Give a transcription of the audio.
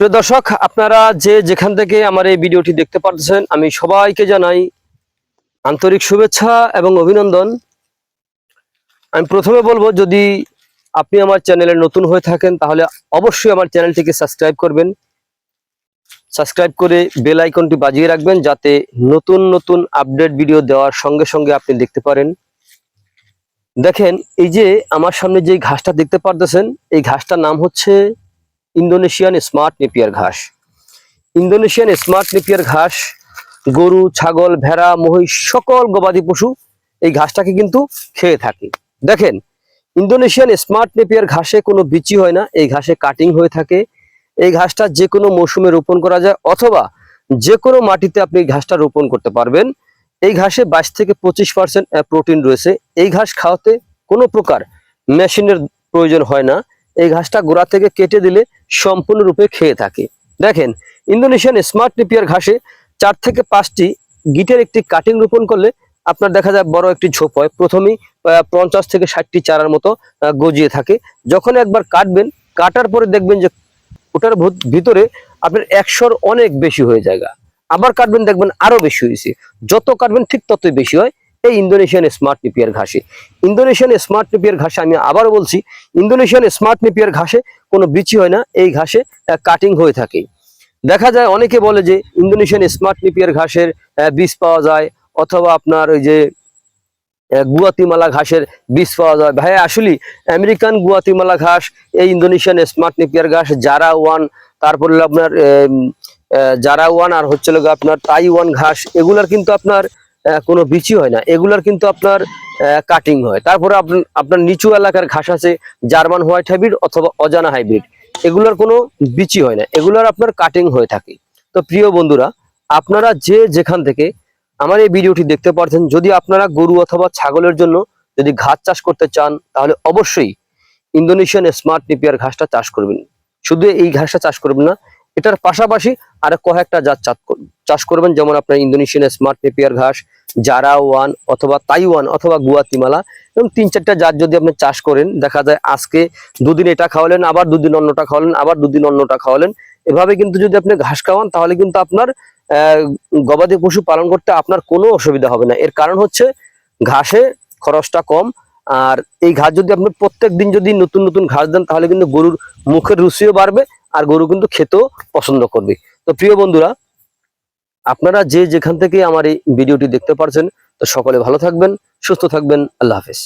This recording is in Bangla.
প্রিয় দর্শক, আপনারা যে যেখান থেকে আমার এই ভিডিওটি দেখতে পাচ্ছেন আমি সবাইকে জানাই আন্তরিক শুভেচ্ছা এবং অভিনন্দন। আমি প্রথমে বলব, যদি আপনি আমার চ্যানেলে নতুন হয়ে থাকেন, তাহলে অবশ্যই আমার চ্যানেলটিকে সাবস্ক্রাইব করবেন। সাবস্ক্রাইব করে বেল আইকনটি বাজিয়ে রাখবেন, যাতে নতুন নতুন আপডেট ভিডিও দেওয়ার সঙ্গে সঙ্গে আপনি দেখতে পারেন। দেখেন, এই যে আমার সামনে যে ঘাসটা দেখতে পারতেছেন, এই ঘাসটার নাম হচ্ছে ইন্দোনেশিয়ান স্মার্ট নেপিয়ার ঘাস। ইন্দোনেশিয়ান স্মার্ট নেপিয়ার ঘাস, গরু, ছাগল, ভেড়া, মহিষ, সকল গবাদি পশু এই ঘাসটাকে কিন্তু খেয়ে থাকে। দেখেন, ইন্দোনেশিয়ান স্মার্ট নেপিয়ার ঘাসে কোনো বিচি হয় না, এই ঘাসে কাটিং হয়ে থাকে। এই ঘাসটা যে কোনো মৌসুমে রোপণ করা যায়, অথবা যে কোনো মাটিতে আপনি এই ঘাসটা রোপণ করতে পারবেন। এই ঘাসে বাইশ থেকে পঁচিশ পার্সেন্ট প্রোটিন রয়েছে। এই ঘাস খাওয়াতে কোনো প্রকার মেশিনের প্রয়োজন হয় না। এই ঘাসটা গোড়া থেকে কেটে দিলে সম্পূর্ণরূপে খেয়ে থাকে। দেখেন, ইন্দোনেশিয়ান স্মার্ট নেপিয়ার ঘাসে চার থেকে পাঁচটি গিটের একটি কাটিং রোপণ করলে আপনার দেখা যায় বড় একটি ঝোপ হয়। প্রথমেই পঞ্চাশ থেকে ষাটটি চারার মতো গজিয়ে থাকে। যখন একবার কাটবেন, কাটার পরে দেখবেন যে ওটার ভিতরে আপনার একশোর অনেক বেশি হয়ে যায় আবার কাটবেন, দেখবেন আরও বেশি হয়েছে। যত কাটবেন ঠিক ততই বেশি হয়। এই ইন্দোনেশিয়ান স্মার্ট নেপিয়ার ঘাসে। ইন্দোনেশিয়ান স্মার্ট নেপিয়ার ঘাসে আমি আবার বলছি, ইন্দোনেশিয়ান স্মার্ট নেপিয়ার ঘাসে কোনো বিচি হয় না, এই ঘাসে কাটিং হয়ে থাকে। দেখা যায় অনেকে বলে যে ইন্দোনেশিয়ান স্মার্ট নেপিয়ার ঘাসের বীজ পাওয়া যায়, অথবা আপনার ওই যে গুয়াতিমালা ঘাসের বীজ পাওয়া যায়। ভাই আসলে আমেরিকান গুয়াতিমালা ঘাস, এই ইন্দোনেশিয়ান স্মার্ট নেপিয়ার ঘাস, জারা ওয়ান, তারপর আপনার জারা ওয়ান, আর হচ্ছে আপনার তাইওয়ান ঘাস, এগুলার কিন্তু আপনার কোনো বিচি হয় না। এগুলার কিন্তু আপনার কাটিং হয়। তারপরে আপনার নিচু এলাকার ঘাস আছে, জার্মান হোয়াইট হাইব্রিড অথবা অজানা হাইব্রিড। এগুলোর কোনো বিচি হয় না। এগুলোর আপনার কাটিং হয়ে থাকে। তো প্রিয় বন্ধুরা, আপনারা যে যেখান থেকে আমার এই ভিডিওটি দেখতে পারছেন, যদি আপনারা গরু অথবা ছাগলের জন্য যদি ঘাস চাষ করতে চান, তাহলে অবশ্যই ইন্দোনেশিয়ান স্মার্ট নেপিয়ার ঘাসটা চাষ করবেন। শুধু এই ঘাসটা চাষ করবেন না, এটার পাশাপাশি আরও কয়েকটা জাত চাষ চাষ করবেন, যেমন আপনার ইন্দোনেশিয়ান স্মার্ট পেপিয়ার ঘাস, জারা ওয়ান অথবা তাইওয়ান অথবা গুয়াতিমালা, এবং তিন চারটা জাত যদি আপনি চাষ করেন, দেখা যায় আজকে দুদিন এটা খাওয়ালেন, আবার দুদিন অন্যটা খাওয়ালেন, আবার দুদিন অন্যটা খাওয়ালেন। এভাবে কিন্তু যদি আপনি ঘাস খাওয়ান, তাহলে কিন্তু আপনার গবাদি পশু পালন করতে আপনার কোনো অসুবিধা হবে না। এর কারণ হচ্ছে ঘাসে খরচটা কম, আর এই ঘাস যদি আপনি প্রত্যেক দিন যদি নতুন নতুন ঘাস দেন, তাহলে কিন্তু গরুর মুখের রুচিও বাড়বে, আর গরু কিন্তু খেতেও পছন্দ করবে। তো প্রিয় বন্ধুরা আপনারা যে যেখান থেকে আমার এই ভিডিওটি দেখতে পারছেন, তো সকলে ভালো থাকবেন, সুস্থ থাকবেন, আল্লাহ হাফেজ।